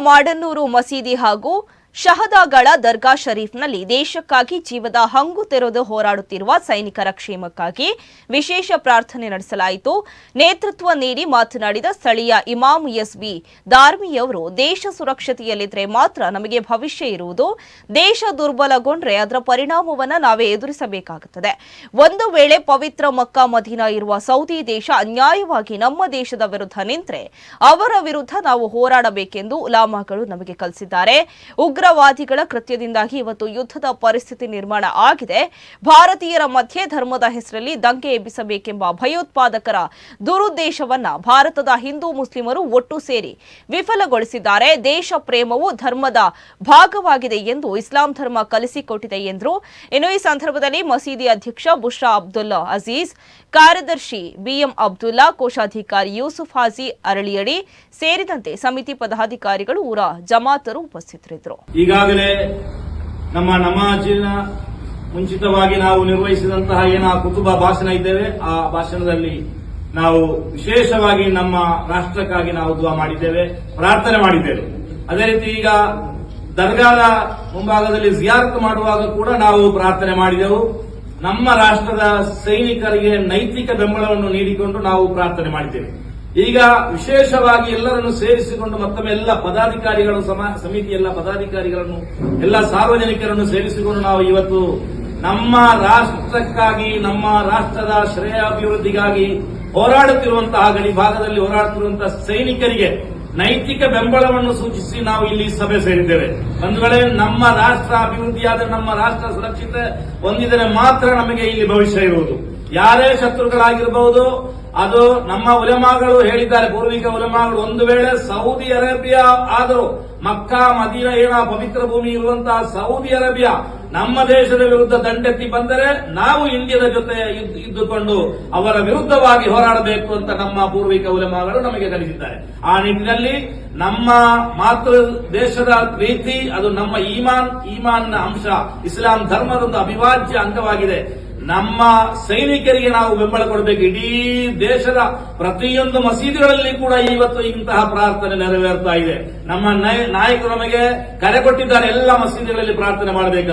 ಮಾಡನ್ನೂರು ಮಸೀದಿ ಹಾಗೂ ಶಹದಾಗಳ ದರ್ಗಾ ಶರೀಫ್ನಲ್ಲಿ ದೇಶಕ್ಕಾಗಿ ಜೀವದ ಹಂಗು ತೆರೆದು ಹೋರಾಡುತ್ತಿರುವ ಸೈನಿಕರ ಕ್ಷೇಮಕ್ಕಾಗಿ ವಿಶೇಷ ಪ್ರಾರ್ಥನೆ ನಡೆಸಲಾಯಿತು. ನೇತೃತ್ವ ನೀಡಿ ಮಾತನಾಡಿದ ಸ್ಥಳೀಯ ಇಮಾಮ್ ಎಸ್ಬಿ ದಾರ್ಮಿಯವರು ದೇಶ ಸುರಕ್ಷತೆಯಲ್ಲಿದ್ದರೆ ಮಾತ್ರ ನಮಗೆ ಭವಿಷ್ಯ ಇರುವುದು. ದೇಶ ದುರ್ಬಲಗೊಂಡ್ರೆ ಅದರ ಪರಿಣಾಮವನ್ನು ನಾವೇ ಎದುರಿಸಬೇಕಾಗುತ್ತದೆ. ಒಂದು ವೇಳೆ ಪವಿತ್ರ ಮಕ್ಕಾ ಮದೀನಾ ಇರುವ ಸೌದಿ ದೇಶ ಅನ್ಯಾಯವಾಗಿ ನಮ್ಮ ದೇಶದ ವಿರುದ್ಧ ನಿಂತರೆ ಅವರ ವಿರುದ್ಧ ನಾವು ಹೋರಾಡಬೇಕೆಂದು ಉಲಾಮಾಗಳು ನಮಗೆ ಕಲಿಸಿದ್ದಾರೆ. ಉಗ್ರವಾದಿಗಳ ಕೃತ್ಯದಿಂದಾಗಿ ಇವತ್ತು ಯುದ್ಧದ ಪರಿಸ್ಥಿತಿ ನಿರ್ಮಾಣ ಆಗಿದೆ. ಭಾರತೀಯರ ಮಧ್ಯೆ ಧರ್ಮದ ಹೆಸರಲ್ಲಿ ದಂಗೆ ಎಬ್ಬಿಸಬೇಕೆಂಬ ಭಯೋತ್ಪಾದಕರ ದುರುದ್ದೇಶವನ್ನ ಭಾರತದ ಹಿಂದೂ ಮುಸ್ಲಿಮರು ಒಟ್ಟು ಸೇರಿ ವಿಫಲಗೊಳಿಸಿದ್ದಾರೆ. ದೇಶ ಪ್ರೇಮವು ಧರ್ಮದ ಭಾಗವಾಗಿದೆ ಎಂದು ಇಸ್ಲಾಂ ಧರ್ಮ ಕಲಿಸಿಕೊಟ್ಟಿದೆ ಎಂದರು. ಇನ್ನು ಈ ಸಂದರ್ಭದಲ್ಲಿ ಮಸೀದಿ ಅಧ್ಯಕ್ಷ ಬುಷ್ರಾ ಅಬ್ದುಲ್ಲಾ ಅಜೀಜ್, ಕಾರ್ಯದರ್ಶಿ ಬಿಎಂ ಅಬ್ದುಲ್ಲಾ, ಕೋಶಾಧಿಕಾರಿ ಯೂಸುಫ್ ಹಾಜಿ ಅರಳಿಯಡಿ ಸೇರಿದಂತೆ ಸಮಿತಿ ಪದಾಧಿಕಾರಿಗಳು ಊರ ಜಮಾತರು ಉಪಸ್ಥಿತರಿದ್ದರು. ಈಗಾಗಲೇ ನಮ್ಮ ನಮಾಜಿನ ಮುಂಚಿತವಾಗಿ ನಾವು ನಿರ್ವಹಿಸಿದಂತಹ ಏನ ಕುಟುಂಬ ಭಾಷಣ ಇದ್ದೇವೆ, ಆ ಭಾಷಣದಲ್ಲಿ ನಾವು ವಿಶೇಷವಾಗಿ ನಮ್ಮ ರಾಷ್ಟ್ರಕ್ಕಾಗಿ ನಾವು ದುವಾ ಮಾಡಿದ್ದೇವೆ, ಪ್ರಾರ್ಥನೆ ಮಾಡಿದ್ದೇವೆ. ಅದೇ ರೀತಿ ಈಗ ದರ್ಗಾದ ಮುಂಭಾಗದಲ್ಲಿ ಜಿಯಾರತ್ ಮಾಡುವಾಗ ಕೂಡ ನಾವು ಪ್ರಾರ್ಥನೆ ಮಾಡಿದೆವು. ನಮ್ಮ ರಾಷ್ಟ್ರದ ಸೈನಿಕರಿಗೆ ನೈತಿಕ ಬೆಂಬಲವನ್ನು ನೀಡಿಕೊಂಡು ನಾವು ಪ್ರಾರ್ಥನೆ ಮಾಡಿದ್ದೇವೆ. ಈಗ ವಿಶೇಷವಾಗಿ ಎಲ್ಲರನ್ನು ಸೇರಿಸಿಕೊಂಡು ಮತ್ತೊಮ್ಮೆ ಎಲ್ಲ ಪದಾಧಿಕಾರಿಗಳು, ಸಮ- ಸಮಿತಿ ಎಲ್ಲ ಪದಾಧಿಕಾರಿಗಳನ್ನು, ಎಲ್ಲ ಸಾರ್ವಜನಿಕರನ್ನು ಸೇರಿಸಿಕೊಂಡು ನಾವು ಇವತ್ತು ನಮ್ಮ ರಾಷ್ಟ್ರಕ್ಕಾಗಿ, ನಮ್ಮ ರಾಷ್ಟ್ರದ ಶ್ರೇಯಾಭಿವೃದ್ಧಿಗಾಗಿ ಹೋರಾಡುತ್ತಿರುವಂತಹ ಗಡಿ ಭಾಗದಲ್ಲಿ ಹೋರಾಡುತ್ತಿರುವಂತಹ ಸೈನಿಕರಿಗೆ ನೈತಿಕ ಬೆಂಬಲವನ್ನು ಸೂಚಿಸಿ ನಾವು ಇಲ್ಲಿ ಸಭೆ ಸೇರಿದ್ದೇವೆ. ಒಂದು ವೇಳೆ ನಮ್ಮ ರಾಷ್ಟ್ರ ಅಭಿವೃದ್ಧಿಯಾದರೆ ನಮ್ಮ ರಾಷ್ಟ್ರ ಸುರಕ್ಷಿತ ಹೊಂದಿದರೆ ಮಾತ್ರ ನಮಗೆ ಇಲ್ಲಿ ಭವಿಷ್ಯ ಇರುವುದು. ಯಾರೇ ಶತ್ರುಗಳಾಗಿರಬಹುದು ಅದು ನಮ್ಮ ಉಲೆಮಾಗಳು ಹೇಳಿದ್ದಾರೆ, ಪೂರ್ವಿಕ ಉಲೆಮಾಗಳು. ಒಂದು ವೇಳೆ ಸೌದಿ ಅರೇಬಿಯಾ ಆದರೂ ಮಕ್ಕಾ, ಮದೀನ ಏನ ಪವಿತ್ರ ಭೂಮಿ ಇರುವಂತಹ ಸೌದಿ ಅರೇಬಿಯಾ ನಮ್ಮ ದೇಶದ ವಿರುದ್ಧ ದಂಡೆತ್ತಿ ಬಂದರೆ ನಾವು ಇಂಡಿಯಾದ ಜೊತೆ ಇದ್ದು- ಇದ್ದುಕೊಂಡು ಅವರ ವಿರುದ್ಧವಾಗಿ ಹೋರಾಡಬೇಕು ಅಂತ ನಮ್ಮ ಪೂರ್ವಿಕ ಉಲೆಮಾಗಳು ನಮಗೆ ಕಲಿಸಿದ್ದಾರೆ. ಆ ನಿಟ್ಟಿನಲ್ಲಿ ನಮ್ಮ ಮಾತೃ ದೇಶದ ಪ್ರೀತಿ, ಅದು ನಮ್ಮ ಈಮಾನ್, ಈಮಾನ್ನ ಅಂಶ. ಇಸ್ಲಾಂ ಧರ್ಮದೊಂದು ಅವಿಭಾಜ್ಯ ಅಂಗವಾಗಿದೆ. ನಮ್ಮ ಸೈನಿಕರಿಗೆ ನಾವು ಬೆಂಬಲ ಕೊಡಬೇಕು. ಇಡೀ ದೇಶದ ಪ್ರತಿಯೊಂದು ಮಸೀದಿಗಳಲ್ಲಿ ಕೂಡ ಇವತ್ತು ಇಂತಹ ಪ್ರಾರ್ಥನೆ ನೆರವೇರ್ತಾ ಇದೆ. ನಮ್ಮ ನಾಯ- ನಾಯಕರು ನಮಗೆ ಕರೆ ಕೊಟ್ಟಿದ್ದಾರೆ. ಎಲ್ಲ ಮಸೀದಿಗಳಲ್ಲಿ ಪ್ರಾರ್ಥನೆ ಮಾಡಬೇಕಂತ